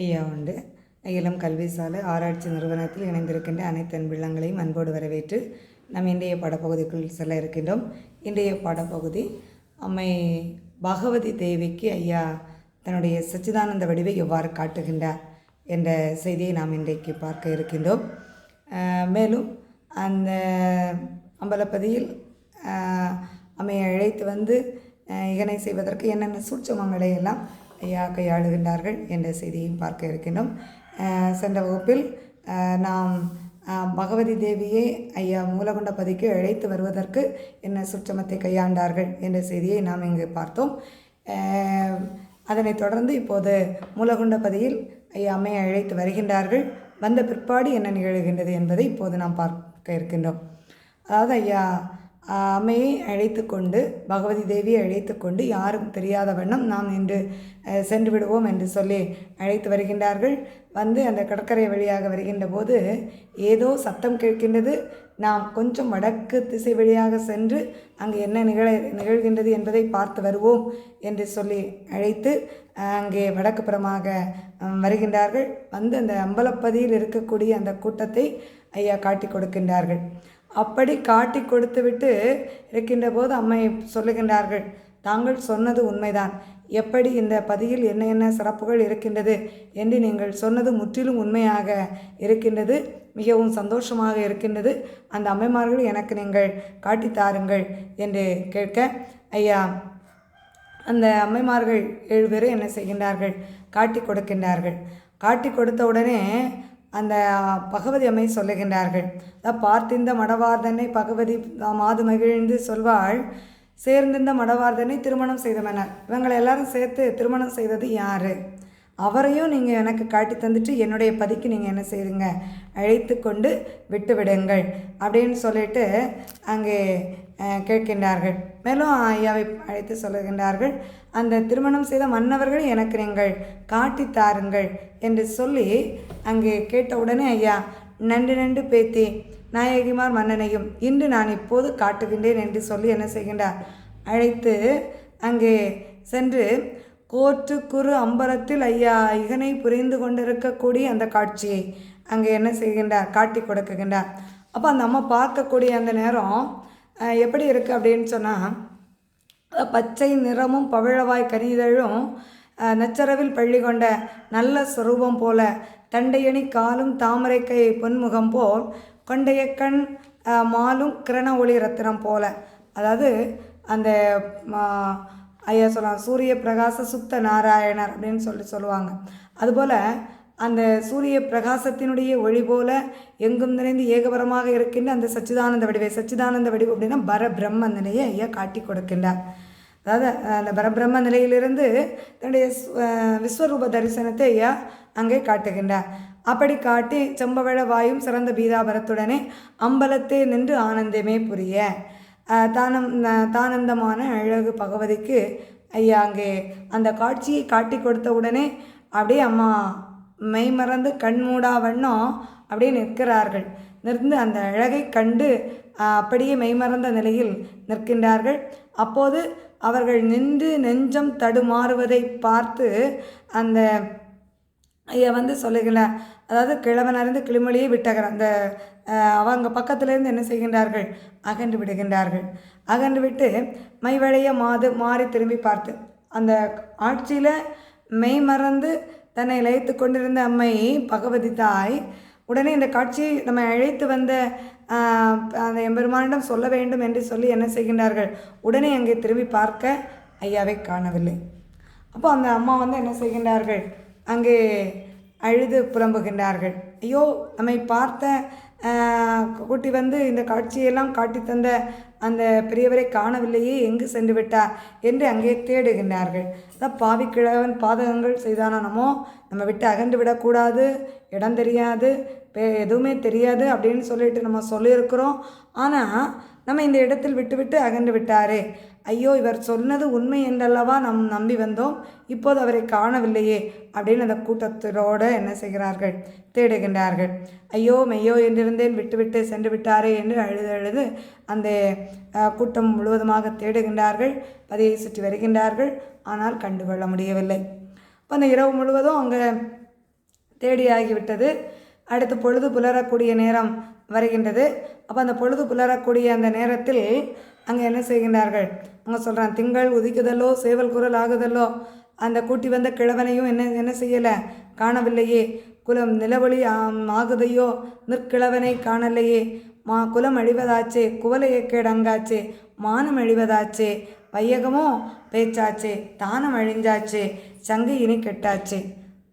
ஐயா உண்டு. இளம் கல்வி சாலை ஆராய்ச்சி நிறுவனத்தில் இணைந்திருக்கின்ற அனைத்து அன்பிள்ளங்களையும் அன்போடு வரவேற்று நாம் இன்றைய பாடப்பகுதிக்குள் செல்ல இருக்கின்றோம். இன்றைய பாடப்பகுதி அம்மை பகவதி தேவிக்கு ஐயா தன்னுடைய சச்சிதானந்த வடிவை எவ்வாறு காட்டுகின்றார் என்ற செய்தியை நாம் இன்றைக்கு பார்க்க இருக்கின்றோம். மேலும் அந்த அம்பலப்பதியில் அம்மையை அழைத்து வந்து இகனை செய்வதற்கு என்னென்ன சூட்சமங்களை எல்லாம் கையாளுகின்றார்கள் என்ற செய்தியையும் பார்க்க இருக்கின்றோம். சென்ற வகுப்பில் நாம் பகவதி தேவியை ஐயா மூலகுண்ட பதிக்கு அழைத்து வருவதற்கு என்ன சுற்றமத்தை கையாண்டார்கள் என்ற செய்தியை நாம் இங்கு பார்த்தோம். அதனைத் தொடர்ந்து இப்போது மூலகுண்ட பதியில் ஐயா அம்மையை அழைத்து வருகின்றார்கள். வந்த பிற்பாடு என்ன நிகழ்கின்றது என்பதை இப்போது நாம் பார்க்க இருக்கின்றோம். அதாவது ஐயா அம்மையை அழைத்து கொண்டு பகவதி தேவியை அழைத்து கொண்டு யாரும் தெரியாத வண்ணம் நாம் இன்று சென்று விடுவோம் என்று சொல்லி அழைத்து வருகின்றார்கள். வந்து அந்த கடற்கரை வழியாக வருகின்ற போது ஏதோ சத்தம் கேட்கின்றது. நாம் கொஞ்சம் வடக்கு திசை வழியாக சென்று அங்கு என்ன நிகழ நிகழ்கின்றது என்பதை பார்த்து வருவோம் என்று சொல்லி அழைத்து அங்கே வடக்கு புறமாக வருகின்றார்கள். வந்து அந்த அம்பலப்பதியில் இருக்கக்கூடிய அந்த கூட்டத்தை ஐயா காட்டி கொடுக்கின்றார்கள். அப்படி காட்டி கொடுத்துவிட்டு இருக்கின்ற போது அம்மை சொல்லுகின்றார்கள் தாங்கள் சொன்னது உண்மைதான். எப்படி இந்த பதியில் என்ன என்ன சிறப்புகள் இருக்கின்றது என்று நீங்கள் சொன்னது முற்றிலும் உண்மையாக இருக்கின்றது மிகவும் சந்தோஷமாக இருக்கின்றது. அந்த அம்மைமார்கள் எனக்கு நீங்கள் காட்டித் தாருங்கள் என்று கேட்க ஐயா அந்த அம்மைமார்கள் ஏழு பேரும் என்ன செய்கின்றார்கள்? காட்டி கொடுக்கின்றார்கள். காட்டி கொடுத்த உடனே அந்த பகவதி அம்மை சொல்லுகின்றார்கள். அதான் பார்த்திந்த மடவார்தனை பகவதி மாது மகிழ்ந்து சொல்வாள் சேர்ந்திருந்த மடவார்தனை திருமணம் செய்தவனர் இவங்களை எல்லாரும் சேர்த்து திருமணம் செய்தது யார்? அவரையும் நீங்கள் எனக்கு காட்டி தந்துட்டு என்னுடைய பதிக்கு நீங்கள் என்ன செய்யுங்க அழைத்து கொண்டு விட்டு விடுங்கள். அப்படின்னு சொல்லிட்டு அங்கே கேட்கின்றார்கள். மேலும் ஐயாவை அழைத்து சொல்லுகின்றார்கள். அந்த திருமணம் செய்த மன்னவர்கள் எனக்கு நீங்கள் காட்டி தாருங்கள் என்று சொல்லி அங்கே கேட்டவுடனே ஐயா நண்டு நண்டு பேத்தி நாயகிமார் மன்னனையும் இன்று நான் இப்போது காட்டுகின்றேன் என்று சொல்லி என்ன செய்கின்றார்? அழைத்து அங்கே சென்று கோற்று குறு அம்பலத்தில் ஐயா இகனை புரிந்து கொண்டிருக்கக்கூடிய அந்த காட்சியை அங்கே என்ன செய்கின்றார்? காட்டி கொடுக்குகின்றார். அப்போ அந்த அம்மா பார்க்கக்கூடிய அந்த நேரம் எப்படி இருக்குது அப்படின்னு சொன்னால் பச்சை நிறமும் பவிழவாய் கனிதழும் நச்சரவில் பள்ளி கொண்ட நல்ல சுரூபம் போல தண்டையணி காலும் தாமரைக்கை பொன்முகம் போல் கொண்டைய கண் மாலும் கிரண ஒளி ரத்தினம் போல. அதாவது அந்த ஐயா சொல்லலாம் சூரிய பிரகாச சுத்த நாராயணர் அப்படின்னு சொல்லி சொல்லுவாங்க. அதுபோல் அந்த சூரிய பிரகாசத்தினுடைய ஒளி போல எங்கும் நிறைந்து ஏகபரமாக இருக்கின்ற அந்த சச்சிதானந்த வடிவை சச்சிதானந்த வடிவு அப்படின்னா பரபிரம்ம நிலையை ஐயா காட்டி கொடுக்கின்றார். அதாவது அந்த பரபிரம்ம நிலையிலிருந்து தன்னுடைய விஸ்வரூப தரிசனத்தை ஐயா அங்கே காட்டுகின்றார். அப்படி காட்டி செம்பவழ வாயும் சிறந்த பீதாபரத்துடனே அம்பலத்தே நின்று ஆனந்தமே புரிய தானம் தானந்தமான அழகு பகவதிக்கு ஐயா அங்கே அந்த காட்சியை காட்டி கொடுத்த உடனே அப்படியே அம்மா மெய்மறந்து கண்மூடா வண்ணம் அப்படியே நிற்கிறார்கள். நிறுந்து அந்த அழகை கண்டு அப்படியே மெய்மறந்த நிலையில் நிற்கின்றார்கள். அப்போது அவர்கள் நின்று நெஞ்சம் தடுமாறுவதை பார்த்து அந்த ஐயா வந்து சொல்லுகிறார் அதாவது கிழவன் அறிந்து கிளிமொழியை விட்டகர் அந்த அவங்க பக்கத்திலேருந்து என்ன செய்கின்றார்கள்? அகன்று விடுகின்றார்கள். அகன்று விட்டு மைவழைய மாது மாறி திரும்பி பார்த்து அந்த ஆட்சியில் மெய் மறந்து தன்னை இழைத்து கொண்டிருந்த அம்மை பகவதி தாய் உடனே இந்த காட்சியை நம்ம அழைத்து வந்த அந்த எம்பெருமானிடம் சொல்ல வேண்டும் என்று சொல்லி என்ன செய்கின்றார்கள்? உடனே அங்கே திரும்பி பார்க்க ஐயாவை காணவில்லை. அப்போ அந்த அம்மா வந்து என்ன செய்கின்றார்கள்? அங்கே அழுது புலம்புகின்றார்கள். ஐயோ நம்மை பார்த்த கூட்டி வந்து இந்த காட்சியெல்லாம் காட்டி தந்த அந்த பெரியவரை காணவில்லையே எங்கு சென்று விட்டார் என்று அங்கே தேடுகின்றார்கள். அதான் பாவிக்கிழவன் பாதகங்கள் செய்தானா நம்ம விட்டு அகன்று விடக்கூடாது இடம் தெரியாது எதுவுமே தெரியாது அப்படின்னு சொல்லிட்டு நம்ம சொல்லியிருக்கிறோம். ஆனால் நம்ம இந்த இடத்தில் விட்டுவிட்டு அகன்று விட்டாரே. ஐயோ இவர் சொன்னது உண்மை என்றல்லவா நாம் நம்பி வந்தோம். இப்போது அவரை காணவில்லையே அப்படின்னு அந்த கூட்டத்தினோடு என்ன செய்கிறார்கள்? தேடுகின்றார்கள். ஐயோ மெய்யோ என்றிருந்தேன் விட்டுவிட்டு சென்று விட்டாரே என்று அழுது அழுது அந்த கூட்டம் முழுவதுமாக தேடுகின்றார்கள். பதியை சுற்றி வருகின்றார்கள். ஆனால் கண்டுகொள்ள முடியவில்லை. இப்போ அந்த இரவு முழுவதும் அங்கே தேடியாகிவிட்டது. அடுத்து பொழுது புலரக்கூடிய நேரம் வருகின்றது. அப்போ அந்த பொழுது புலரக்கூடிய அந்த நேரத்தில் அங்கே என்ன செய்கின்றார்கள்? அவங்க சொல்கிறான் திங்கள் உதிக்குதலோ சேவல் குரல் ஆகுதலோ அந்த கூட்டி வந்த கிழவனையும் என்ன என்ன செய்யலை? காணவில்லையே. குலம் நிலவொளி ஆம், ஆகுதையோ? நிற்கிழவனை காணலையே. மா குலம் அழிவதாச்சே குவலையக்கேடங்காச்சே மானம் அழிவதாச்சே வையகமோ? பேச்சாச்சே தானம் அழிஞ்சாச்சே சங்கு இனி கெட்டாச்சே.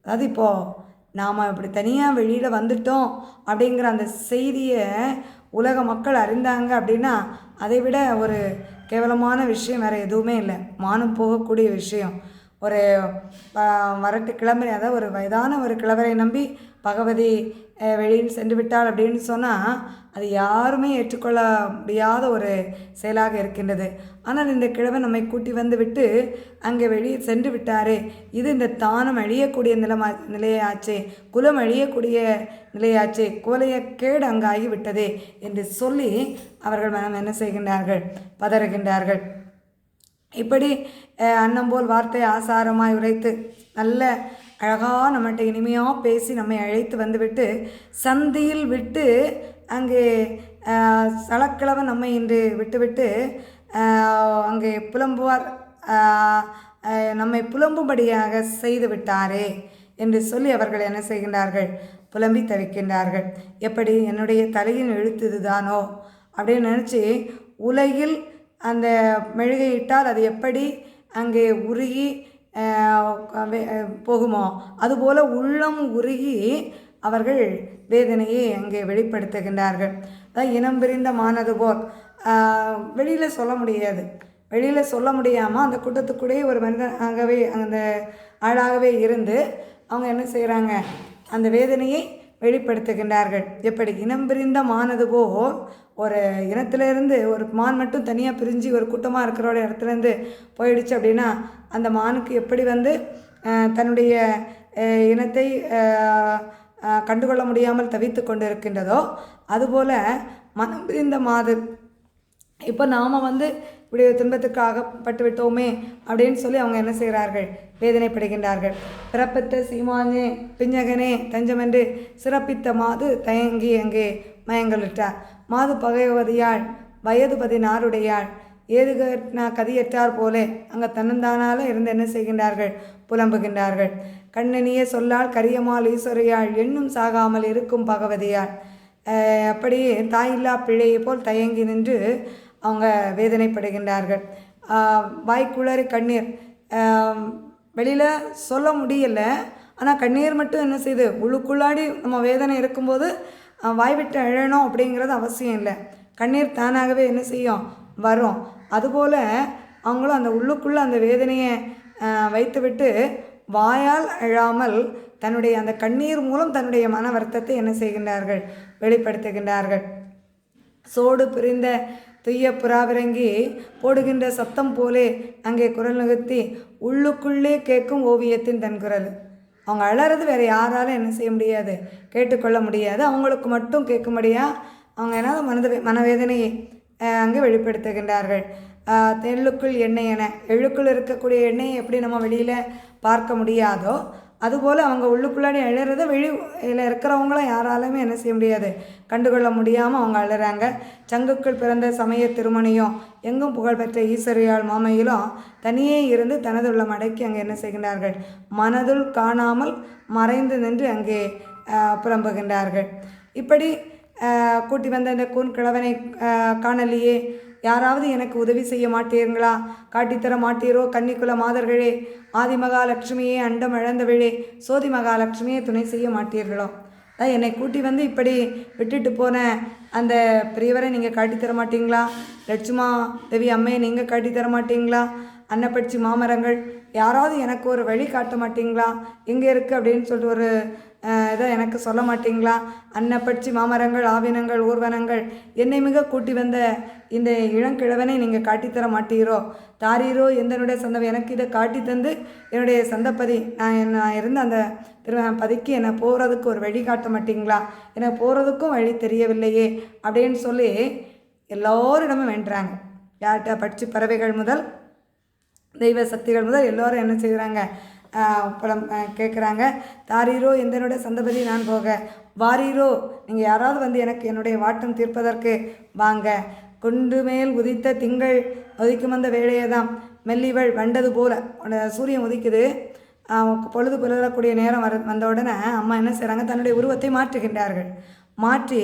அது இப்போது நாம் இப்படி தனியாக வெளியில் வந்துட்டோம் அப்படிங்கிற அந்த செய்தியை உலக மக்கள் அறிந்தாங்க அப்படின்னா அதை விட ஒரு கேவலமான விஷயம் வேறு எதுவுமே இல்லை. மானம் போகக்கூடிய விஷயம். ஒரு வரட்டு கிழமை அதாவது ஒரு வயதான ஒரு கிழவரை நம்பி பகவதி வெளியில் சென்று விட்டார் அப்படின்னு சொன்னால் அது யாருமே ஏற்றுக்கொள்ள முடியாத ஒரு செயலாக இருக்கின்றது. ஆனால் இந்த கிழவன் நம்மை கூட்டி வந்து விட்டு அங்கே வெளியே சென்று விட்டாரே இது இந்த தானம் அழியக்கூடிய நிலமா நிலையாச்சே குலம் அழியக்கூடிய நிலையாச்சே கோலைய கேடு அங்காகி விட்டதே என்று சொல்லி அவர்கள் மனம் என்ன செய்கின்றார்கள்? பதறுகின்றார்கள். இப்படி அன்னம்போல் அன்னம் போல் வார்த்தை ஆசாரமாய் உரைத்து நல்ல அழகாக நம்மகிட்ட இனிமையாக பேசி நம்மை அழைத்து வந்துவிட்டு சந்தியில் விட்டு அங்கே அஹ், சலக்கிழவன் நம்மை இன்று விட்டுவிட்டு அங்கே புலம்புவார் நம்மை புலம்பும்படியாக செய்து விட்டாரே என்று சொல்லி அவர்கள் என்ன செய்கின்றார்கள்? புலம்பி தவிக்கின்றார்கள். எப்படி? என்னுடைய தலையின் எழுத்து இதுதானோ அப்படின்னு நினச்சி உலகில் அந்த மெழுகையிட்டால் அது எப்படி? அங்கே உருகி போகுமோ? அதுபோல உள்ளம் உருகி அவர்கள் வேதனையை அங்கே வெளிப்படுத்துகின்றார்கள். அதான் இனம் பிரிந்த மானது போல். வெளியில் சொல்ல முடியாது. வெளியில் சொல்ல முடியாமல் அந்த கூட்டத்துக்குள்ளேயே ஒரு மனிதன் ஆகவே அந்த ஆளாகவே இருந்து அவங்க என்ன செய்கிறாங்க அந்த வேதனையை வெளிப்படுத்துகின்றார்கள். எப்படி? இனம் பிரிந்த மானது போல் ஒரு இனத்துலேருந்து ஒரு மான் மட்டும் தனியாக பிரிஞ்சு ஒரு கூட்டமாக இருக்கிறோட இடத்துலேருந்து போயிடுச்சு அப்படின்னா அந்த மானுக்கு எப்படி வந்து தன்னுடைய இனத்தை கண்டுகொள்ள முடியாமல் தவித்து கொண்டு இருக்கின்றதோ அதுபோல் மனம் பிரிந்த மாது. இப்போ நாம் வந்து இப்படி ஒரு துன்பத்துக்கு ஆகப்பட்டு விட்டோமே அப்படின்னு சொல்லி அவங்க என்ன செய்கிறார்கள்? வேதனைப்படுகின்றார்கள். பிறப்பித்த சீமானே பிஞ்சகனே தஞ்சமென்று சிறப்பித்த மாது தயங்கி அங்கே மயங்கலிட்டார். மாது பகைவதியாள் வயது பதினாறுடையாள். ஏறுகட்னா நான் கதியற்றார் போலே. அங்கே தன்னந்தானால இருந்து என்ன செய்கின்றார்கள்? புலம்புகின்றார்கள். கண்ணனியே சொல்லால் கரியமால் ஈஸ்வரையாள் எண்ணும் சாகாமல் இருக்கும் பகவதியாள் அப்படியே தாயில்லா பிழையை போல் தயங்கி நின்று அவங்க வேதனைப்படுகின்றார்கள். ஆஹ் வாய்க்குளறி கண்ணீர். வெளியில் சொல்ல முடியலை. ஆனால் கண்ணீர் மட்டும் என்ன செய்யுது உள்ளுக்குள்ளாடி நம்ம வேதனை இருக்கும்போது வாய்விட்டு வாய் விட்டு அழணும் அப்படிங்கிறது அவசியம் இல்லை. கண்ணீர் தானாகவே என்ன செய்யும்? வரும் அதுபோல் அவங்களும் அந்த உள்ளுக்குள்ளே அந்த வேதனையை வைத்துவிட்டு வாயால் அழாமல் தன்னுடைய அந்த கண்ணீர் மூலம் தன்னுடைய மன வருத்தத்தை என்ன செய்கின்றார்கள்? வெளிப்படுத்துகின்றார்கள். சோடு பிரிந்த துய்ய புறாவிறங்கி போடுகின்ற சத்தம் போலே அங்கே குரல் நிகழ்த்தி உள்ளுக்குள்ளே கேட்கும் ஓவியத்தின் தன் குரல். அவங்க அழறது வேறு யாராலும் என்ன செய்ய முடியாது. கேட்டுக்கொள்ள முடியாது. அவங்களுக்கு மட்டும் கேட்கும்படியாக அவங்க என்ன மனது மனவேதனையை அங்கே வெளிப்படுத்துகின்றார்கள். அஹ், எண்ணெய் என எழுக்குள் இருக்கக்கூடிய எண்ணெயை எப்படி நம்ம வெளியில் பார்க்க முடியாதோ அதுபோல் அவங்க உள்ளுக்குள்ளாடி அழுறத வெளியில் இருக்கிறவங்களும் யாராலுமே என்ன செய்ய முடியாது. கண்டுகொள்ள முடியாமல் அவங்க அழுறாங்க சங்குக்குள் பிறந்த சமய திருமணியும் எங்கும் புகழ்பெற்ற ஈஸ்வரியால் மாமையிலும் தனியே இருந்து தனது உள்ள மடக்கி அங்கே என்ன செய்கின்றார்கள்? மனதுள் காணாமல் மறைந்து நின்று அங்கே ஆஹ், புலம்புகின்றார்கள் இப்படி கூட்டி வந்த இந்த கூன் கிழவனை காணலையே. யாராவது எனக்கு உதவி செய்ய மாட்டீர்களா? காட்டித்தர மாட்டீரோ? கன்னிக்குல மாதர்களே ஆதி மகாலட்சுமியே அண்டம் இழந்தவிழே சோதி மகாலட்சுமியே துணை செய்ய மாட்டீர்களோ? அதான் என்னை கூட்டி வந்து இப்படி விட்டுட்டு போன அந்த பெரியவரை நீங்கள் காட்டித்தர மாட்டீங்களா? லட்சுமா தேவி அம்மையை நீங்கள் காட்டித்தர மாட்டீங்களா? அன்னப்பட்சி மாமரங்கள் யாராவது எனக்கு ஒரு வழி காட்ட மாட்டீங்களா? எங்கே இருக்குது அப்படின்னு சொல்லிட்டு ஒரு இதை எனக்கு சொல்ல மாட்டீங்களா? அன்னப்பட்சி மாமரங்கள் ஆவினங்கள் ஊர்வனங்கள் என்னை மிக கூட்டி வந்த இந்த இளங்கிழவனை நீங்கள் காட்டித்தர மாட்டீரோ? தாரீரோ எந்தனுடைய சொந்தம் எனக்கு இதை காட்டி தந்து என்னுடைய சொந்தப்பதி நான் என்ன- நான் இருந்த அந்த திரு பதிக்கு என்னை போகிறதுக்கு ஒரு வழி காட்ட மாட்டீங்களா? எனக்கு போகிறதுக்கும் வழி தெரியவில்லையே அப்படின்னு சொல்லி எல்லோரிடமும் வென்றாங்க யார்கிட்ட பட்சி பறவைகள் முதல் தெய்வ சக்திகள் முதல் எல்லோரும் என்ன செய்கிறாங்க படம் கேட்குறாங்க தாரீரோ எந்தனோட சந்தபதி நான் போக? வாரீரோ நீங்கள் யாராவது வந்து எனக்கு என்னுடைய வாட்டம் தீர்ப்பதற்கு வாங்க. கொண்டு மேல் உதித்த திங்கள் உதிக்கும் அந்த வேலையை தான் மெல்லிவள் வண்டது போல. சூரியன் உதிக்குது. பொழுது புலரக்கூடிய நேரம் வர வந்த உடனே அம்மா என்ன செய்கிறாங்க தன்னுடைய உருவத்தை மாற்றுகின்றார்கள். மாற்றி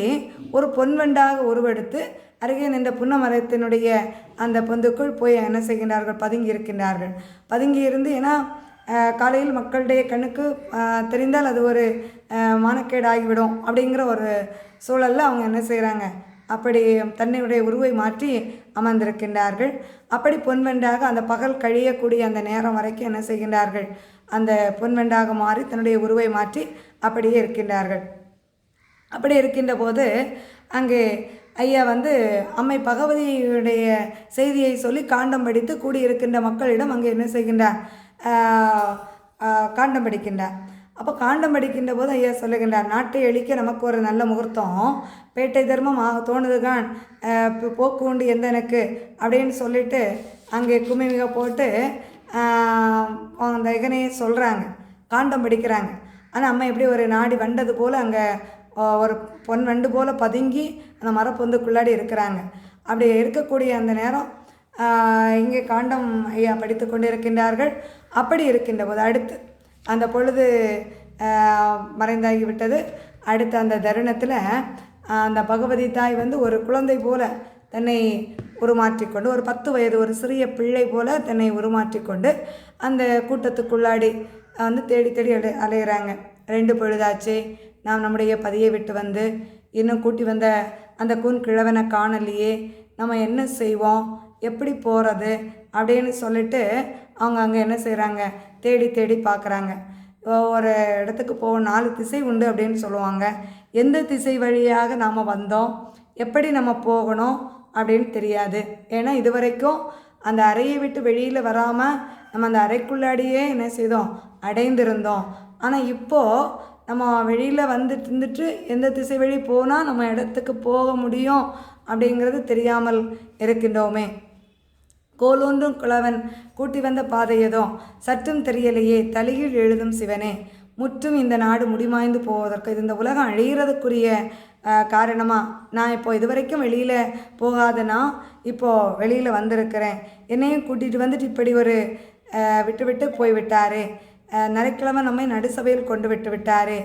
ஒரு பொன்வண்டாக உருவெடுத்து அருகே நின்ற புன்னமரத்தினுடைய அந்த பொந்துக்குள் போய் என்ன செய்கின்றார்கள்? பதுங்கி இருக்கின்றார்கள். பதுங்கி இருந்து ஏன்னா காலையில் மக்களுடைய கண்ணுக்கு தெரிந்தால் அது ஒரு மானக்கேடாகிவிடும் அப்படிங்கிற ஒரு சூழலில் அவங்க என்ன செய்கிறாங்க அப்படி தன்னுடைய உருவை மாற்றி அமர்ந்திருக்கின்றார்கள். அப்படி பொன்வெண்டாக அந்த பகல் கழியக்கூடிய அந்த நேரம் வரைக்கும் என்ன செய்கின்றார்கள்? அந்த பொன்வெண்டாக மாறி தன்னுடைய உருவை மாற்றி அப்படியே இருக்கின்றார்கள். அப்படி இருக்கின்ற போது அங்கே ஐயா வந்து அம்மை பகவதியுடைய செய்தியை சொல்லி காண்டம் படித்து கூடியிருக்கின்ற மக்களிடம் அங்கே என்ன செய்கின்றார்? காண்டம் படிக்கின்றார் அப்போ காண்டம் படிக்கின்ற போது ஐயா சொல்லுகின்றார் நாட்டை அழிக்க நமக்கு ஒரு நல்ல முகூர்த்தம். பேட்டை தர்மம் ஆக தோணுதுகான் போக்கு உண்டு எந்த எனக்கு அப்படின்னு சொல்லிட்டு அங்கே குமிமிக போட்டு அந்த இதனையே சொல்கிறாங்க காண்டம் படிக்கிறாங்க ஆனால் அம்மா எப்படி ஒரு நாடி வண்டது போல் அங்கே ஒரு பொன் வண்டு போல் பதுங்கி அந்த மரப்பொந்துக்குள்ளாடி இருக்கிறாங்க. அப்படி இருக்கக்கூடிய அந்த நேரம் இங்கே காண்டம் ஐயா படித்து கொண்டிருக்கின்றார்கள். அப்படி இருக்கின்ற போது அடுத்து அந்த பொழுது மறைந்தாகிவிட்டது. மறைந்தாகி விட்டது அடுத்த அந்த தருணத்தில் அந்த பகவதி தாய் வந்து ஒரு குழந்தை போல தன்னை உருமாற்றிக்கொண்டு ஒரு பத்து வயது ஒரு சிறிய பிள்ளை போல தன்னை உருமாற்றிக்கொண்டு அந்த கூட்டத்துக்குள்ளாடி வந்து தேடி தேடி அலை அலையிறாங்க. ரெண்டு பொழுதாச்சு நாம் நம்முடைய பதியை விட்டு வந்து இன்னும் கூட்டி வந்த அந்த கூன் கிழவனை காணலையே. நம்ம என்ன செய்வோம்? எப்படி போகிறது அப்படின்னு சொல்லிட்டு அவங்க அங்கே என்ன செய்கிறாங்க தேடி தேடி பார்க்குறாங்க ஒரு இடத்துக்கு போக நாலு திசை உண்டு அப்படின்னு சொல்லுவாங்க. எந்த திசை வழியாக நாம் வந்தோம்? எப்படி நம்ம போகணும்? அப்படின்னு தெரியாது. ஏன்னா இது வரைக்கும் அந்த அறையை விட்டு வெளியில் வராமல் நம்ம அந்த அறைக்குள்ளாடியே என்ன செய்தோம்? அடைந்திருந்தோம். ஆனால் இப்போது நம்ம வெளியில் வந்துட்டு இருந்துட்டு எந்த திசை வழி போனால் நம்ம இடத்துக்கு போக முடியும் அப்படிங்கிறது தெரியாமல் இருக்கின்றோமே. கோலோன்றும் குளவன் கூட்டி வந்த பாதையதோ சற்றும் தெரியலையே தலையில் எழுதும் சிவனே. முற்றும் இந்த நாடு முடிமாய்ந்து போவதற்கு இது இந்த உலகம் அழிகிறதுக்குரிய காரணமாக நான் இப்போ இதுவரைக்கும் வெளியில் போகாதனா இப்போது வெளியில் வந்திருக்கிறேன். என்னையும் கூட்டிகிட்டு வந்துட்டு இப்படி ஒரு விட்டு விட்டு போய்விட்டாரு. நரைக்கிழமை நம்மை நடுசபையில் கொண்டு விட்டு விட்டார்.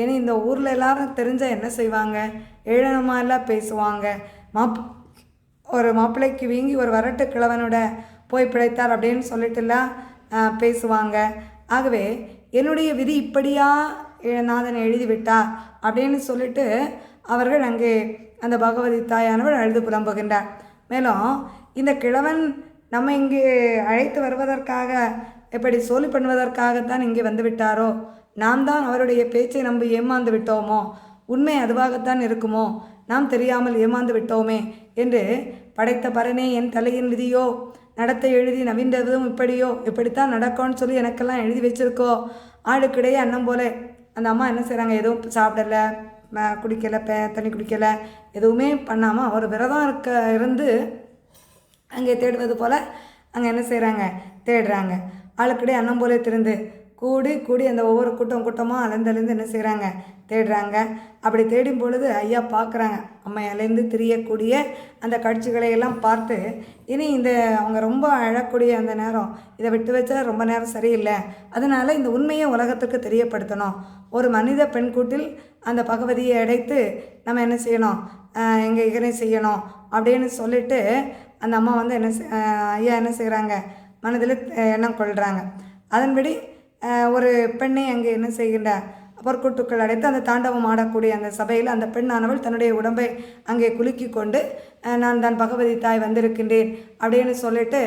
ஏன்னா இந்த ஊரில் எல்லாரும் தெரிஞ்சால் என்ன செய்வாங்க? ஏழனமா எல்லாம் பேசுவாங்க. மாப் ஒரு மாப்பிள்ளைக்கு வீங்கி ஒரு வரட்டு கிழவனோட போய் பிழைத்தார் அப்படின்னு சொல்லிட்டுலாம் பேசுவாங்க. ஆகவே என்னுடைய விதி இப்படியா எ- நாதன் எழுதிவிட்டா அப்படின்னு சொல்லிட்டு அவர்கள் அங்கே அந்த பகவதி தாயானவர் அழுது புலம்புகின்றார். மேலும் இந்த கிழவன் நம்ம இங்கே அழைத்து வருவதற்காக எப்படி சோழி பண்ணுவதற்காகத்தான் இங்கே வந்து விட்டாரோ நாம் தான் அவருடைய பேச்சை நம்பி ஏமாந்து விட்டோமோ உண்மை அதுவாகத்தான் இருக்குமோ நாம் தெரியாமல் ஏமாந்து விட்டோமே என்று படைத்த பரனே என் தலையின் விதியோ? நடத்தை எழுதி நவீன்றதும் இப்படியோ? இப்படித்தான் நடக்கும்னு சொல்லி எனக்கெல்லாம் எழுதி வச்சிருக்கோ? ஆளுக்கிடையே அன்னம் போல. அந்த அம்மா என்ன செய்கிறாங்க எதுவும் சாப்பிடல குடிக்கலை பே தண்ணி குடிக்கலை எதுவுமே பண்ணாமல் அவர் விரதம் இருக்க இருந்து அங்கே தேடுவது போல் அங்கே என்ன செய்கிறாங்க தேடுறாங்க. ஆளுக்கிடையே அன்னம் போல திருந்து கூடி கூடி அந்த ஒவ்வொரு கூட்டம் கூட்டமாக அலைந்தலேருந்து என்ன செய்கிறாங்க தேடுறாங்க. அப்படி தேடும் பொழுது ஐயா பார்க்குறாங்க. அம்மா அலைந்து திரியக்கூடிய அந்த காட்சிகளை எல்லாம் பார்த்து இனி இந்த அவங்க ரொம்ப அழக்கூடிய அந்த நேரம் இதை விட்டு வச்சா ரொம்ப நேரம் சரியில்லை. அதனால் இந்த உண்மையை உலகத்துக்கு தெரியப்படுத்தணும். ஒரு மனித பெண் கூட்டில் அந்த பகவதியை அடைத்து நம்ம என்ன செய்யணும்? எங்கள் இதனை செய்யணும் அப்படின்னு சொல்லிட்டு அந்த அம்மா வந்து என்ன செய்- ஐயா என்ன செய்கிறாங்க மனதில் எண்ணம் கொள்கிறாங்க அதன்படி ஒரு பெண்ணை அங்கே என்ன செய்கின்றார் பொற்கொட்டுக்கள் அடைத்து அந்த தாண்டவம் ஆடக்கூடிய அந்த சபையில் அந்த பெண்ணானவள் தன்னுடைய உடம்பை அங்கே குலுக்கி கொண்டு நான் தான் பகவதி தாய் வந்திருக்கின்றேன் அப்படின்னு சொல்லிட்டு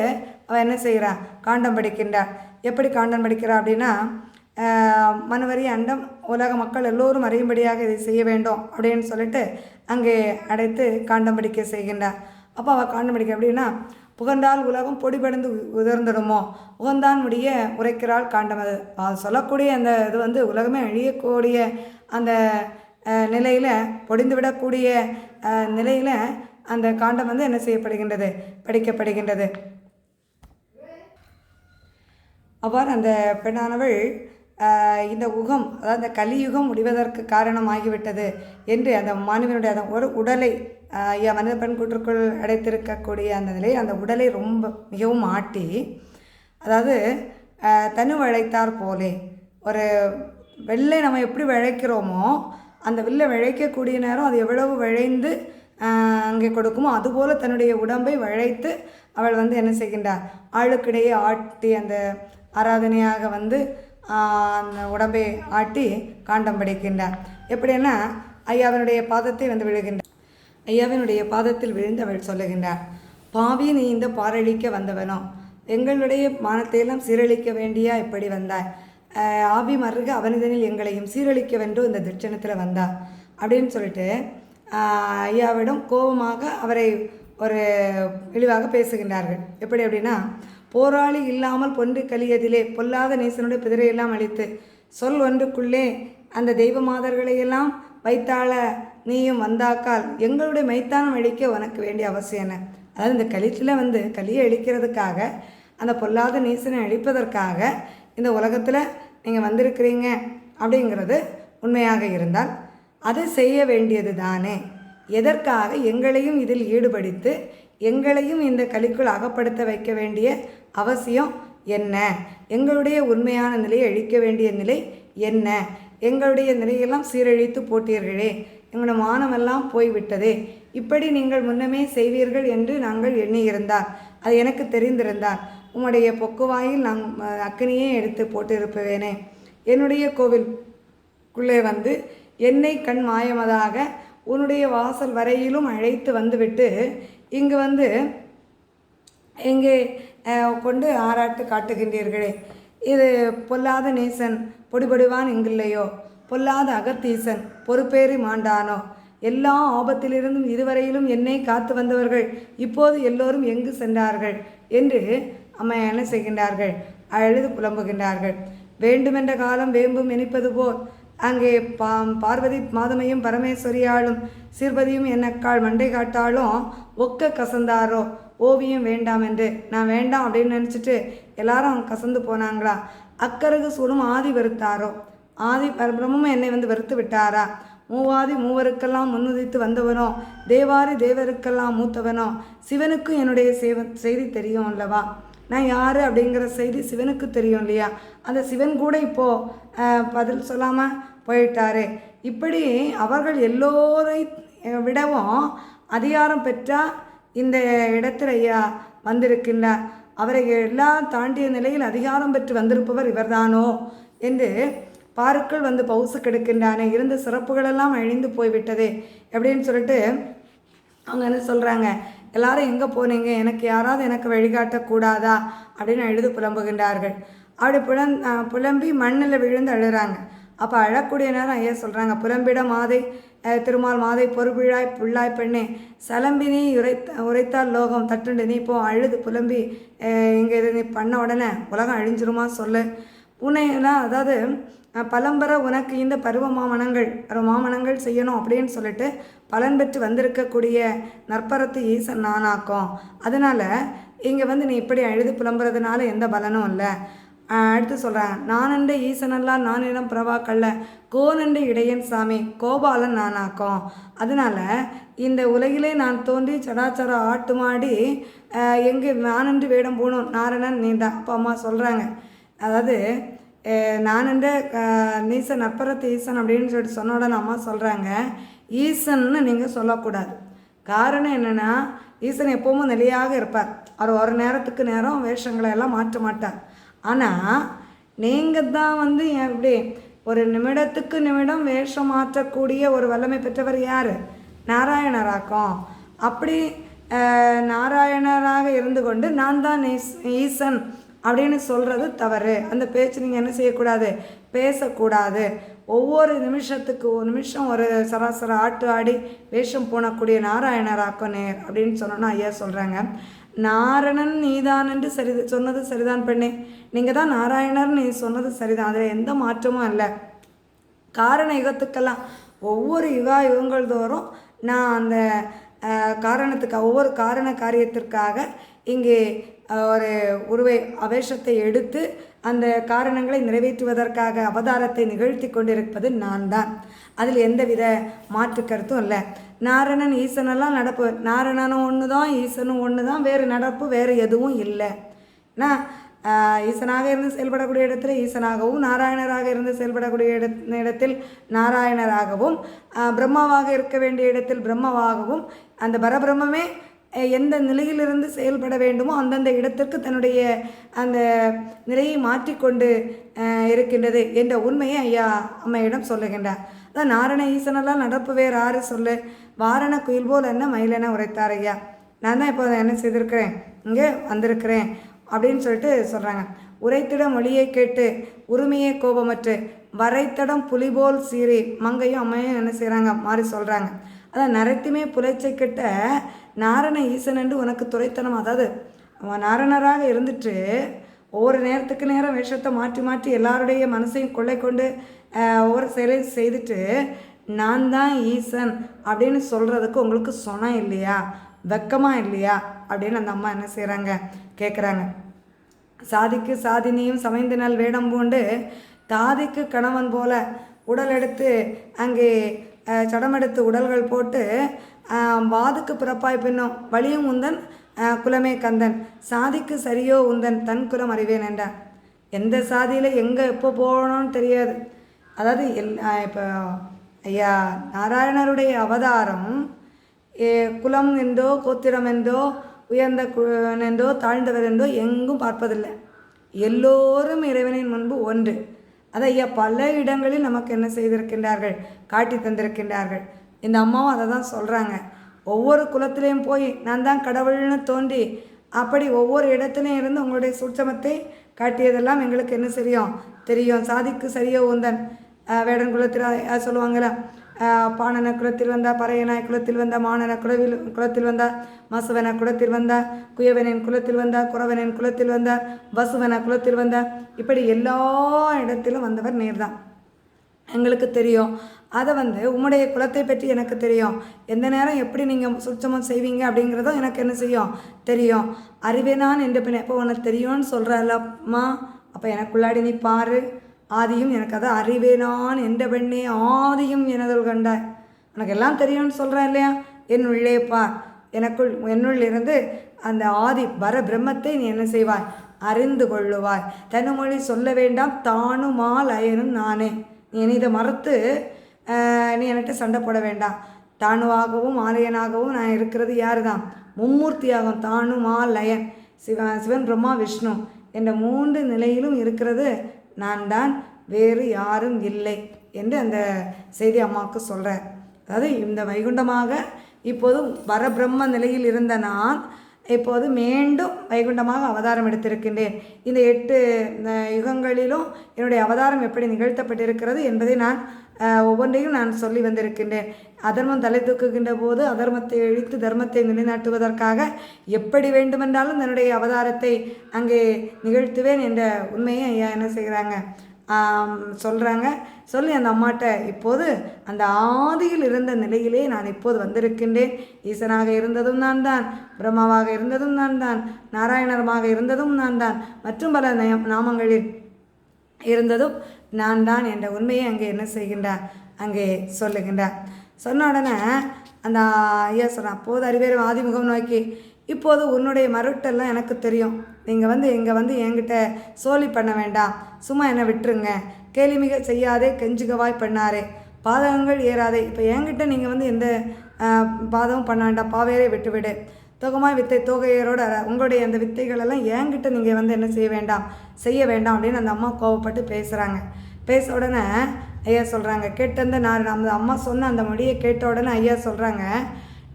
அவள் என்ன செய்கிறா? காண்டம் படிக்கின்றாள் எப்படி காண்டம் படிக்கிறா அப்படின்னா மனுவரி அண்டம் உலக மக்கள் எல்லோரும் அறியும்படியாக இதை செய்ய வேண்டும் அப்படின்னு சொல்லிட்டு அங்கே அடைத்து காண்டம் படிக்க செய்கின்றார் அப்போ அவள் காண்டம் படிக்க அப்படின்னா புகழ்ந்தால் உலகம் பொடிபடைந்து உதிர்ந்துடுமோ? உகந்தான் முடிய உரைக்கிறாள் காண்டம் அது அது சொல்லக்கூடிய அந்த இது வந்து உலகமே அழியக்கூடிய அந்த நிலையில் பொடிந்து விடக்கூடிய நிலையில் அந்த காண்டம் வந்து என்ன செய்யப்படுகின்றது? படிக்கப்படுகின்றது. அவ்வாறு அந்த பெண்ணானவள் இந்த உகம் அதாவது அந்த கலியுகம் முடிவதற்கு காரணமாகிவிட்டது என்று அந்த மாணவனுடைய அந்த ஒரு உடலை ஐயா மனித பெண் கூற்றுக்குள் அடைத்திருக்கக்கூடிய அந்த நிலை அந்த உடலை ரொம்ப மிகவும் ஆட்டி அதாவது தனு வளைத்தார் போலே ஒரு வெள்ளை நம்ம எப்படி விளைக்கிறோமோ அந்த வில்லை விளைக்கக்கூடிய நேரம் அது எவ்வளவு விளைந்து அங்கே கொடுக்குமோ அதுபோல் தன்னுடைய உடம்பை விளைத்து அவள் வந்து என்ன செய்கின்றார் ஆளுக்கிடையே ஆட்டி அந்த ஆராதனையாக வந்து அந்த உடம்பை ஆட்டி காண்டம் படைக்கின்றார் எப்படின்னா ஐயாவினுடைய பாதத்தை வந்து விழுகின்றார். ஐயாவினுடைய பாதத்தில் விழுந்து அவள் சொல்லுகின்றார் பாவி நீ இந்த பாரழிக்க வந்தவனோ எங்களுடைய மானத்தையெல்லாம் சீரழிக்க வேண்டியா? இப்படி வந்தாய். ஆஹ் ஆவி மருக அவனிதனில் எங்களையும் சீரழிக்க வென்று இந்த தட்சணத்தில் வந்தா. அப்படின்னு சொல்லிட்டு ஐயாவிடம் கோபமாக அவரை ஒரு இழிவாக பேசுகின்றார்கள். எப்படி அப்படின்னா போராளி இல்லாமல் பொன்று கலியதிலே பொல்லாத நேசனுடைய பிதிரையெல்லாம் அழித்து சொல் ஒன்றுக்குள்ளே அந்த தெய்வ மாதர்களையெல்லாம் வைத்தாள நீயும் வந்தாக்கால் எங்களுடைய மைத்தானம் அழிக்க உனக்கு வேண்டிய அவசியம் என்ன? அதாவது இந்த கலித்தில் வந்து கலியை அழிக்கிறதுக்காக அந்த பொல்லாத நீசனை அழிப்பதற்காக இந்த உலகத்தில் நீங்கள் வந்திருக்கிறீங்க அப்படிங்கிறது உண்மையாக இருந்தால் அதை செய்ய வேண்டியது தானே. எதற்காக எங்களையும் இதில் ஈடுபடுத்து எங்களையும் இந்த கலிக்குள் அகப்படுத்த வைக்க வேண்டிய அவசியம் என்ன? எங்களுடைய உண்மையான நிலையை அழிக்க வேண்டிய நிலை என்ன? எங்களுடைய நிலையெல்லாம் சீரழித்து போட்டீர்களே. எங்களோட மானமெல்லாம் போய்விட்டதே. இப்படி நீங்கள் முன்னமே செய்வீர்கள் என்று நாங்கள் எண்ணியிருந்தார். அது எனக்கு தெரிந்திருந்தார். உம்முடைய பொக்குவாயில் நான் அக்கினியே எடுத்து போட்டிருப்பவேனே என்னுடைய கோவிலுக்குள்ளே வந்து என்னை கண் மாயமதாக உன்னுடைய வாசல் வரையிலும் அழைத்து வந்துவிட்டு இங்கு வந்து எங்கே கொண்டு ஆராட்டு காட்டுகின்றீர்களே. இது பொல்லாத நேசன் பொடிபடுவான் இங்கில்லையோ? பொல்லாத அகத்தீசன் பொறுப்பேறி மாண்டானோ? எல்லா ஆபத்திலிருந்தும் இதுவரையிலும் என்னை காத்து வந்தவர்கள் இப்போது எல்லோரும் எங்கு சென்றார்கள்? என்று அம்மா செய்கின்றார்கள்? அழுது புலம்புகின்றார்கள். வேண்டுமென்ற காலம் வேம்பும் இனிப்பது போல். அங்கே பா பார்வதி மாதமையும் பரமேஸ்வரியாலும் சீர்பதியும் என்னக்கால் மண்டை காட்டாலும் ஒக்க கசந்தாரோ? ஓவியம் வேண்டாம் என்று. நான் வேண்டாம் அப்படின்னு நினச்சிட்டு எல்லாரும் கசந்து போனாங்களா? அக்கருகு சூடும் ஆதி வெறுத்தாரோ? ஆதி பரபிரமும் என்னை வந்து வெறுத்து விட்டாரா? மூவாதி மூவருக்கெல்லாம் முன்னுதித்து வந்தவனோ? தேவாரி தேவருக்கெல்லாம் மூத்தவனோ? சிவனுக்கும் என்னுடைய சேவ செய்தி தெரியும் அல்லவா? நான் யார் அப்படிங்கிற செய்தி சிவனுக்கு தெரியும் இல்லையா? அந்த சிவன் கூட இப்போது பதில் சொல்லாமல் போயிட்டாரு. இப்படி அவர்கள் எல்லோரை விடவும் அதிகாரம் பெற்றால் இந்த இடத்தில் ஐயா வந்திருக்கின்றார். அவரை எல்லாம் தாண்டிய நிலையில் அதிகாரம் பெற்று வந்திருப்பவர் இவர்தானோ? என்று பாருக்குள் வந்து பவுசு கெடுக்கின்றானே இருந்த சிறப்புகளெல்லாம் அழிந்து போய்விட்டதே அப்படின்னு சொல்லிட்டு அவங்க என்ன சொல்கிறாங்க எல்லாரும் எங்கே போனீங்க? எனக்கு யாராவது எனக்கு வழிகாட்டக்கூடாதா அப்படின்னு அழுது புலம்புகின்றார்கள். அப்படி புலம் புலம்பி மண்ணில் விழுந்து அழுறாங்க. அப்போ அழக்கூடிய நேரம் ஐயா சொல்கிறாங்க புலம்பிட மாதை திருமால் மாதை பொறுப்பிழாய் புல்லாய் பெண்ணே நீ உரைத்த உரைத்தால் லோகம் தட்டுண்டு நீ போ அழுது புலம்பி இங்கே இது நீ பண்ண உடனே உலகம் அழிஞ்சிருமா சொல்லு? உன்னை அதாவது பலம்பர உனக்கு இந்த பருவ மாமனங்கள் பருவ செய்யணும் அப்படின்னு சொல்லிட்டு பலன் பெற்று வந்திருக்கக்கூடிய நற்பரத்து ஈசன் நானாக்கும். அதனால் இங்கே வந்து நீ இப்படி அழுது புலம்புறதுனால எந்த பலனும் இல்லை. அடுத்து சொல்கிறேன் நானென்ற ஈசனெல்லாம் நானிடம் பிரபா கல்ல இடையன் சாமி கோபாலன் நானாக்கும். அதனால் இந்த உலகிலே நான் தோன்றி சடாச்சாரம் ஆட்டுமாடி எங்கே நானென்று வேடம் போகணும் நாரணன் நீதான் அப்பா அம்மா சொல்கிறாங்க அதாவது நான் என்ற நீசன் அப்புறத்து ஈசன் அப்படின்னு சொல்லிட்டு சொன்ன உடனே அம்மா சொல்கிறாங்க ஈசன்னு நீங்கள் சொல்லக்கூடாது. காரணம் என்னென்னா ஈசன் எப்போவும் நிலையாக இருப்பார். அவர் ஒரு நேரத்துக்கு நேரம் வேஷங்களை எல்லாம் மாற்ற மாட்டார். ஆனால் நீங்கள் தான் வந்து எப்படி ஒரு நிமிடத்துக்கு நிமிடம் வேஷம் மாற்றக்கூடிய ஒரு வல்லமை பெற்றவர் யார்? நாராயணராக்கும். அப்படி நாராயணராக இருந்து கொண்டு நான் தான் ஈசன் அப்படின்னு சொல்கிறது தவறு. அந்த பேச்சு நீங்கள் என்ன செய்யக்கூடாது? பேசக்கூடாது. ஒவ்வொரு நிமிஷத்துக்கு ஒரு நிமிஷம் ஒரு சராசர ஆட்டு ஆடி வேஷம் போனக்கூடிய நாராயணராக்கும் நேர் அப்படின்னு சொன்னோன்னா ஐயா சொல்கிறாங்க நாரணன் நீதான் என்று சரி சொன்னது சரிதான் பெண்ணே. நீங்கள் தான் நாராயணர் நீ சொன்னது சரிதான். அதில் எந்த மாற்றமும் இல்லை. காரண யுகத்துக்கெல்லாம் ஒவ்வொரு யுகா யுகங்கள் தோறும் நான் அந்த காரணத்துக்கு ஒவ்வொரு காரண காரியத்திற்காக இங்கே ஒரு உருவை அவேஷத்தை எடுத்து அந்த காரணங்களை நிறைவேற்றுவதற்காக அவதாரத்தை நிகழ்த்தி கொண்டிருப்பது நான் தான். அதில் எந்தவித மாற்று கருத்தும் இல்லை நாரணன் ஈசனெல்லாம் நடப்பு நாரணனும் ஒன்று தான் ஈசனும் ஒன்று தான் வேறு நடப்பு வேறு எதுவும் இல்லை. ஏன்னா ஈசனாக இருந்து செயல்படக்கூடிய இடத்துல ஈசனாகவும் நாராயணராக இருந்து செயல்படக்கூடிய இட இடத்தில் நாராயணராகவும் பிரம்மாவாக இருக்க வேண்டிய இடத்தில் பிரம்மவாகவும் அந்த பரபிரம்மே எந்த நிலையிலிருந்து செயல்பட வேண்டுமோ அந்தந்த இடத்திற்கு தன்னுடைய அந்த நிலையை மாற்றிக்கொண்டு இருக்கின்றது என்ற உண்மையை ஐயா அம்மையிடம் சொல்லுகின்றார். அதான் நாரண ஈசனெல்லாம் நடப்பு வேறு ஆறு சொல்லு வாரண குயில் போல் என்ன மயிலென உரைத்தார் ஐயா. நான் தான் இப்போ என்ன செய்திருக்கிறேன்? இங்கே வந்திருக்கிறேன் அப்படின்னு சொல்லிட்டு சொல்கிறாங்க உரைத்திட மொழியை கேட்டு உரிமையை கோபமற்று வரைத்தடம் புலிபோல் சீறி மங்கையும் அம்மையும் என்ன செய்கிறாங்க மாறி சொல்கிறாங்க அதான் நரைத்துமே புலைச்சை கிட்ட நாரண ஈசன் என்று உனக்கு துரைத்தனம். அதாவது அவன் நாரணராக இருந்துட்டு ஒவ்வொரு நேரத்துக்கு நேரம் வேஷத்தை மாற்றி மாற்றி எல்லாருடைய மனசையும் கொள்ளை கொண்டு ஒவ்வொரு செயலையும் செய்துட்டு நான் தான் ஈசன் அப்படின்னு சொல்கிறதுக்கு உங்களுக்கு சொனம் இல்லையா? வெக்கமாக இல்லையா? அப்படின்னு அந்த அம்மா என்ன செய்கிறாங்க கேட்குறாங்க சாதிக்கு சாதினியும் சமைந்தினால் நல் வேடம் பூண்டு தாதிக்கு கணவன் போல உடல் எடுத்து அங்கே அஹ், சடமெடுத்து உடல்கள் போட்டு வாதுக்கு பிறப்பாய் பின்னும். வலியும் உந்தன் குலமே கந்தன். சாதிக்கு சரியோ உந்தன் தன் குலம் அறிவேன் என்றான். எந்த சாதியில் எங்கே எப்போ போகணும்னு தெரியாது. அதாவது எல் இப்போ ஐயா நாராயணருடைய அவதாரம் ஏ, குலம் என்றோ கோத்திரம் என்றோ உயர்ந்த என்றோ தாழ்ந்தவர் என்றோ எங்கும் பார்ப்பதில்லை. எல்லோரும் இறைவனின் முன்பு ஒன்று. அதை ஐயா பல இடங்களில் நமக்கு என்ன செய்திருக்கின்றார்கள்? காட்டி தந்திருக்கின்றார்கள். இந்த அம்மாவும் அதை தான் சொல்கிறாங்க ஒவ்வொரு குலத்திலையும் போய் நான் தான் கடவுள்னு தோன்றி அப்படி ஒவ்வொரு இடத்துலையும் இருந்து உங்களுடைய சூட்சமத்தை காட்டியதெல்லாம் எங்களுக்கு என்ன தெரியும் தெரியும். சாதிக்கு சரியோ உந்தன் வேடன் குலத்தில் அஹ் பாணன குலத்தில் வந்தா பறையனாய் குலத்தில் வந்த மாணன குலவில் குலத்தில் வந்தா மசுவன குலத்தில் வந்தா குயவனின் குலத்தில் வந்தா குறவனின் குலத்தில் வந்தா வசுவன குலத்தில் வந்த இப்படி எல்லா இடத்திலும் வந்தவர் நேர்தான். எங்களுக்கு தெரியும். அதை வந்து உம்முடைய குலத்தை பற்றி எனக்கு தெரியும். எந்த நேரம் எப்படி நீங்கள் சுத்தமாக செய்வீங்க அப்படிங்கிறதும் எனக்கு என்ன செய்யும்? தெரியும். அறிவேனான் என்று பின் எப்போ உனக்கு தெரியும்னு சொல்கிறல்லம்மா அப்போ எனக்குள்ளாடி நீ பாரு. ஆதியும் எனக்கு அதை அறிவேனான் என்ற பெண்ணே ஆதியும் எனதுள் கண்டாய் உனக்கு எல்லாம் தெரியும்னு சொல்கிறேன் இல்லையா? என் உள்ளே பார் எனக்குள் என்னுள் இருந்து அந்த ஆதி பர பிரம்மத்தை நீ என்ன செய்வாய்? அறிந்து கொள்ளுவாய். தனுமொழி சொல்ல வேண்டாம் தானுமால் அயனும் நானே. நீ இதை மறுத்து நீ என்கிட்ட சண்டை போட வேண்டாம். தானுவாகவும் ஆலயனாகவும் நான் இருக்கிறது யார் தான் மும்மூர்த்தியாகும் தானுமா லயன் சிவ சிவன் பிரம்மா விஷ்ணு. என்ற மூன்று நிலையிலும் இருக்கிறது நான் தான் வேறு யாரும் இல்லை என்று அந்த செய்தி அம்மாவுக்கு சொல்கிறார் அதாவது இந்த வைகுண்டமாக இப்போது வரபிரம்ம நிலையில் இருந்த நான் இப்போது மீண்டும் வைகுண்டமாக அவதாரம் எடுத்திருக்கின்றேன். இந்த எட்டு யுகங்களிலும் என்னுடைய அவதாரம் எப்படி நிகழ்த்தப்பட்டிருக்கிறது என்பதை நான் ஒவ்வொன்றையும் நான் சொல்லி வந்திருக்கின்றேன். அதர்மம் தலை தூக்குகின்ற போது அதர்மத்தை இழித்து தர்மத்தை நிலைநாட்டுவதற்காக எப்படி வேண்டுமென்றாலும் தன்னுடைய அவதாரத்தை அங்கே நிகழ்த்துவேன் என்ற உண்மையை ஐயா என்ன செய்கிறாங்க? சொல்கிறாங்க சொல்லி அந்த அம்மாட்ட இப்போது அந்த ஆதியில் இருந்த நிலையிலே நான் இப்போது வந்திருக்கின்றேன். ஈசனாக இருந்ததும் நான் தான் பிரம்மாவாக இருந்ததும் நான் தான் நாராயணரமாக இருந்ததும் நான் தான் மற்றும் பல நாமங்களில் இருந்ததும் நான் தான் என்ற உண்மையை அங்கே என்ன செய்கின்றார்? அங்கே சொல்லுகின்றார். சொன்ன உடனே அந்த ஐயா சொன்ன அப்போது அறிவேறும் ஆதிமுகம் நோக்கி இப்போது உன்னுடைய மருட்டெல்லாம் எனக்கு தெரியும். நீங்கள் வந்து இங்கே வந்து என்கிட்ட சோலி பண்ண வேண்டாம். சும்மா என்னை விட்டுருங்க. கேலிமிக செய்யாதே கெஞ்சுகவாய் பண்ணாரே. பாதகங்கள் ஏறாதே. இப்போ என்கிட்ட நீங்கள் வந்து எந்த பாதகம் பாதமும் பண்ண வேண்டாம் பாவேரே விட்டுவிடு. தொகமாய் வித்தை தொகையரோட உங்களுடைய அந்த வித்தைகளெல்லாம் என்கிட்ட நீங்கள் வந்து என்ன செய்ய வேண்டாம். செய்ய வேண்டாம் அப்படின்னு அந்த அம்மா கோவப்பட்டு பேசுகிறாங்க பேச உடனே ஐயா சொல்கிறாங்க கேட்டந்த நான் நம்ம அம்மா சொன்ன அந்த மொழியை கேட்ட உடனே ஐயா சொல்கிறாங்க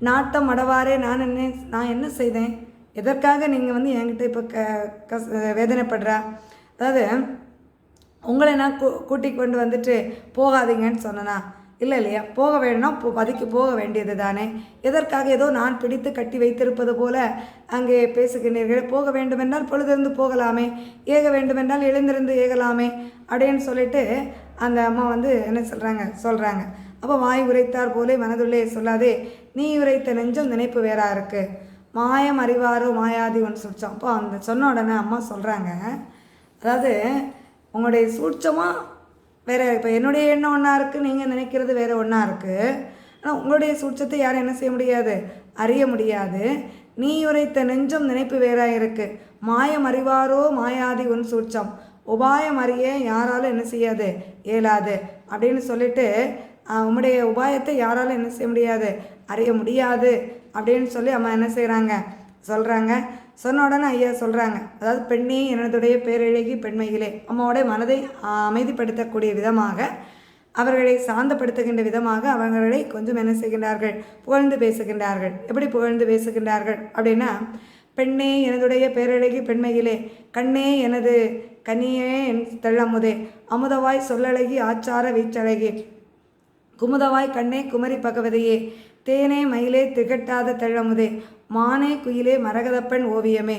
நாட்டம் அடவாரே நான் என்ன நான் என்ன செய்தேன்? எதற்காக நீங்கள் வந்து என்கிட்ட இப்போ க கஸ் வேதனைப்படுறா? அதாவது உங்களை நான் கூ கூட்டி கொண்டு வந்துட்டு போகாதீங்கன்னு சொன்னனா? இல்லை இல்லையா? போக வேணும்னா போ பதுக்கி போக வேண்டியது தானே எதற்காக ஏதோ நான் பிடித்து கட்டி வைத்திருப்பது போல அங்கே பேசுகின்றீர்கள்? போக வேண்டுமென்றால் பொழுதிருந்து போகலாமே. ஏக வேண்டுமென்றால் எழுந்திருந்து ஏகலாமே. அப்படின்னு சொல்லிட்டு அந்த அம்மா வந்து என்ன சொல்கிறாங்க சொல்கிறாங்க அப்போ வாய் உரைத்தார் போலே மனதுள்ளே சொல்லாதே நீ உரைத்த நெஞ்சம் நினைப்பு வேறா இருக்கு. மாயம் அறிவாரோ மாயாதி ஒன்று சொல்லிச்சோம் அப்போ அந்த சொன்ன உடனே அம்மா சொல்கிறாங்க அதாவது உங்களுடைய சூட்சமாக வேறு இப்போ என்னுடைய எண்ணம் ஒன்றா இருக்குது நீங்கள் நினைக்கிறது வேறு ஒன்றா இருக்குது ஆனால் உங்களுடைய சூட்சத்தை யாரும் என்ன செய்ய முடியாது? அறிய முடியாது. நீ உரைத்த நெஞ்சம் நினைப்பு வேறாக இருக்குது மாயம் அறிவாரோ மாயாதி உன் சூட்சம். உபாயம் அறிய யாராலும் என்ன செய்யாது? இயலாது. அப்படின்னு சொல்லிட்டு உம்முடைய உபாயத்தை யாராலும் என்ன செய்ய முடியாது. அறிய முடியாது. அப்படின்னு சொல்லி அம்மா என்ன செய்கிறாங்க சொல்கிறாங்க சொன்ன உடனே ஐயா சொல்கிறாங்க அதாவது பெண்ணே எனதுடைய பேரழகி பெண்மையிலே அம்மாவுடைய மனதை அமைதிப்படுத்தக்கூடிய விதமாக அவர்களை சாந்தப்படுத்துகின்ற விதமாக அவர்களை கொஞ்சம் என்ன செய்கின்றார்கள்? புகழ்ந்து பேசுகின்றார்கள். எப்படி புகழ்ந்து பேசுகின்றார்கள்? அப்படின்னா பெண்ணே எனதுடைய பேரழகி பெண்மையிலே கண்ணே எனது கனியே என் தெள்ளமுதே. அமுதவாய் சொல்லழகி ஆச்சார வீச்சழகி. குமுதவாய் கண்ணே குமரி பகவதியே தேனே மயிலே திகட்டாத தழமுதே மானே குயிலே மரகதப்பெண் ஓவியமே.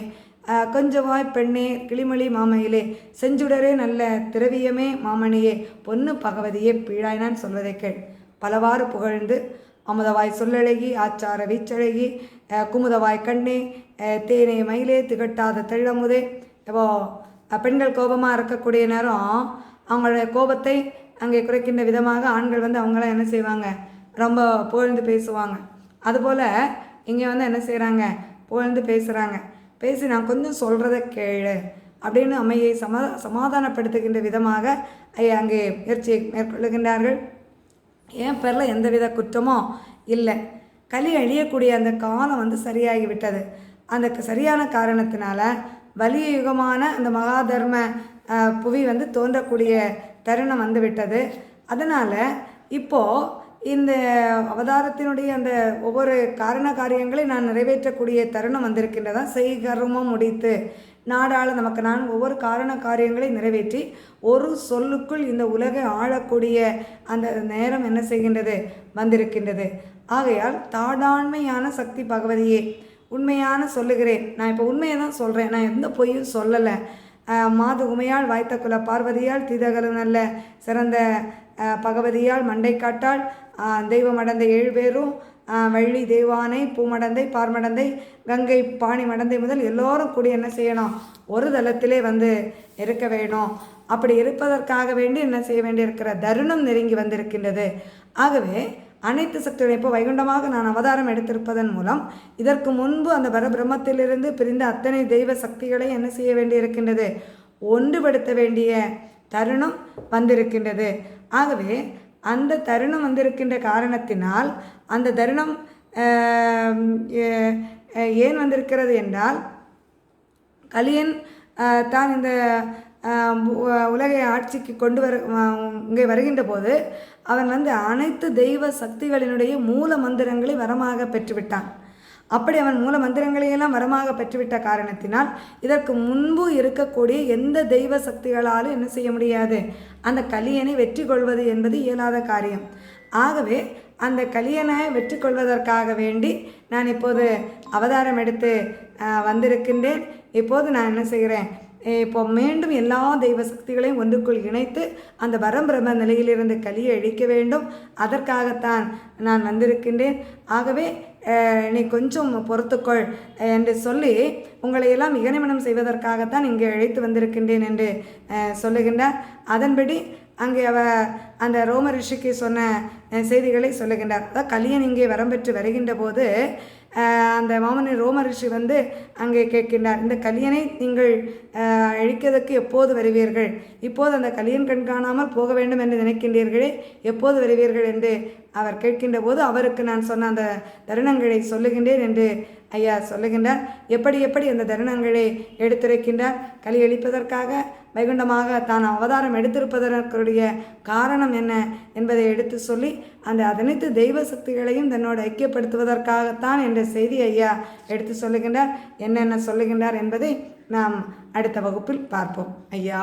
கொஞ்சவாய் பெண்ணே கிளிமொழி மாமையிலே செஞ்சுடரே நல்ல திரவியமே மாமணியே பொன்னு பகவதியே பீழாய்னான் சொல்வதை கேள். பலவாறு புகழ்ந்து அமுதவாய் சொல்லழகி ஆச்சார வீச்சழகி குமுதவாய் கண்ணே தேனே மயிலே திகட்டாத தெள்ளமுதே இப்போ பெண்கள் கோபமாக இருக்கக்கூடிய நேரம் அவங்களுடைய கோபத்தை அங்கே குறைக்கின்ற விதமாக ஆண்கள் வந்து அவங்களாம் என்ன செய்வாங்க? ரொம்ப புகழ்ந்து பேசுவாங்க. அதுபோல் இங்கே வந்து என்ன செய்கிறாங்க புகழ்ந்து பேசுகிறாங்க பேசி நான் கொஞ்சம் சொல்கிறத கேளு அப்படின்னு அம்மையை சமா சமாதானப்படுத்துகின்ற விதமாக ஐயா அங்கே முயற்சியை மேற்கொள்ளுகின்றார்கள். என் பேரில் எந்தவித குற்றமோ இல்லை. களி அழியக்கூடிய அந்த காலம் வந்து சரியாகிவிட்டது. அந்த சரியான காரணத்தினால வலிய யுகமான அந்த மகாதர்ம புவி வந்து தோன்றக்கூடிய தருணம் வந்துவிட்டது. அதனால் இப்போது இந்த அவதாரத்தினுடைய அந்த ஒவ்வொரு காரண காரியங்களை நான் நிறைவேற்றக்கூடிய தருணம் வந்திருக்கின்றதா? செய்கர்மம் முடித்து நாடாள நமக்கு நான் ஒவ்வொரு காரண காரியங்களை நிறைவேற்றி ஒரு சொல்லுக்குள் இந்த உலகை ஆளக்கூடிய அந்த நேரம் என்ன செய்கின்றது? வந்திருக்கின்றது. ஆகையால் தாடாண்மையான சக்தி பகவதியே உண்மையான சொல்லுகிறேன். நான் இப்போ உண்மையை தான் சொல்கிறேன் நான் எந்த பொய்யும் சொல்லலை. மாது உமையால் வாய்த்த குல பார்வதியால் தீதகலும் நல்ல சிறந்த பகவதியால் மண்டை காட்டால் தெய்வம் அடந்த ஏழு பேரும் வள்ளி தெய்வானை பூமடந்தை பார்மடந்தை கங்கை பாணி மடந்தை முதல் எல்லோரும் கூடி என்ன செய்யணும்? ஒரு தளத்திலே வந்து இருக்க வேணும். அப்படி இருப்பதற்காக வேண்டி என்ன செய்ய வேண்டியிருக்கிற தருணம் நெருங்கி வந்திருக்கின்றது. ஆகவே அனைத்து சக்தியுடைய இப்போ வைகுண்டமாக நான் அவதாரம் எடுத்திருப்பதன் மூலம் இதற்கு முன்பு அந்த பரபிரம்மத்திலிருந்து பிரிந்த அத்தனை தெய்வ சக்திகளை என்ன செய்ய வேண்டியிருக்கின்றது? ஒன்றுபடுத்த வேண்டிய தருணம் வந்திருக்கின்றது. ஆகவே அந்த தருணம் வந்திருக்கின்ற காரணத்தினால் அந்த தருணம் ஏன் வந்திருக்கிறது என்றால் கலியன் தான் இந்த உலகை ஆட்சிக்கு கொண்டு வர இங்கே வருகின்ற போது அவன் வந்து அனைத்து தெய்வ சக்திகளினுடைய மூல மந்திரங்களை வரமாக பெற்றுவிட்டான். அப்படி அவன் மூல மந்திரங்களையெல்லாம் வரமாக பெற்றுவிட்ட காரணத்தினால் இதற்கு முன்பு இருக்கக்கூடிய எந்த தெய்வ சக்திகளாலும் என்ன செய்ய முடியாது. அந்த கலியனை வெற்றி கொள்வது என்பது இயலாத காரியம். ஆகவே அந்த கலியனை வெற்றி கொள்வதற்காக வேண்டி நான் இப்போது அவதாரம் எடுத்து வந்திருக்கின்றேன். இப்போது நான் என்ன செய்கிறேன்? இப்போ மீண்டும் எல்லா தெய்வ சக்திகளையும் ஒன்றுக்குள் இணைத்து அந்த பரம்பிரம நிலையிலிருந்து கலியை அழிக்க வேண்டும். அதற்காகத்தான் நான் வந்திருக்கின்றேன். ஆகவே நீ கொஞ்சம் பொறுத்துக்கொள் என்று சொல்லி உங்களை எல்லாம் இகனிமனம் செய்வதற்காகத்தான் இங்கே அழைத்து வந்திருக்கின்றேன் என்று சொல்லுகின்றார். அதன்படி அங்கே அவ அந்த ரோம ரிஷிக்கு சொன்ன செய்திகளை சொல்லுகின்றார். அதாவது கலியன் இங்கே வரம்பெற்று வருகின்ற போது அந்த மாமனி ரோம ரிஷி வந்து அங்கே கேட்கின்றார் இந்த கலியனை நீங்கள் அஹ், அழிக்கிறதுக்கு எப்போது வருவீர்கள்? இப்போது அந்த கலியன் கண்காணாமல் போக வேண்டும் என்று நினைக்கின்றீர்களே எப்போது வருவீர்கள்? என்று அவர் கேட்கின்ற போது அவருக்கு நான் சொன்ன அந்த தருணங்களை சொல்லுகின்றேன் என்று ஐயா சொல்லுகின்றார் எப்படி எப்படி அந்த தருணங்களை எடுத்துரைக்கின்றார்? கலியளிப்பதற்காக வைகுண்டமாக தான் அவதாரம் எடுத்திருப்பதற்குரிய காரணம் என்ன? என்பதை எடுத்து சொல்லி அந்த அனைத்து தெய்வ சக்திகளையும் தன்னோடு ஐக்கியப்படுத்துவதற்காகத்தான் என்ற செய்தி ஐயா எடுத்து சொல்லுகின்றார். என்னென்ன சொல்லுகின்றார் என்பதை நாம் அடுத்த வகுப்பில் பார்ப்போம். ஐயா